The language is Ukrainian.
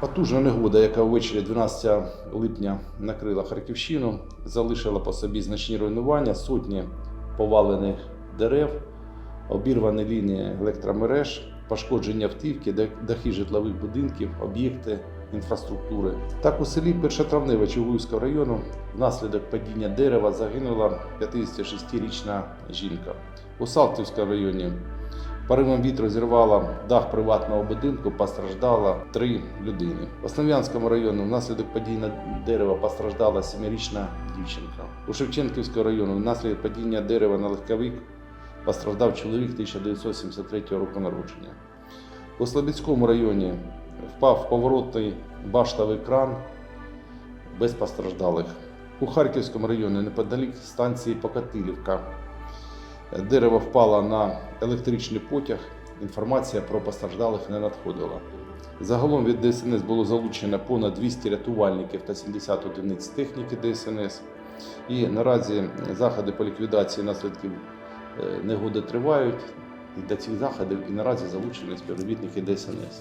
Потужна негода, яка ввечері 12 липня накрила Харківщину, залишила по собі значні руйнування, сотні повалених дерев, обірвані лінії електромереж, пошкодження автівки, дахи житлових будинків, об'єкти інфраструктури. Так у селі Першотравневе Чугуївського району внаслідок падіння дерева загинула 56-річна жінка. У Салтівському районі Поривом вітру зірвала дах приватного будинку, постраждала три людини. В Основ'янському районі внаслідок падіння дерева постраждала семирічна дівчинка. У Шевченківському районі внаслідок падіння дерева на легковик постраждав чоловік 1973 року народження. У Слобідському районі впав поворотний баштовий кран без постраждалих. У Харківському районі неподалік станції Покатилівка Дерево впало на електричний потяг. Інформація про постраждалих не надходила. Загалом від ДСНС було залучено понад 200 рятувальників та 70 одиниць техніки ДСНС. І наразі заходи по ліквідації наслідків е, негоди тривають. І до цих заходів і наразі залучені співробітники ДСНС.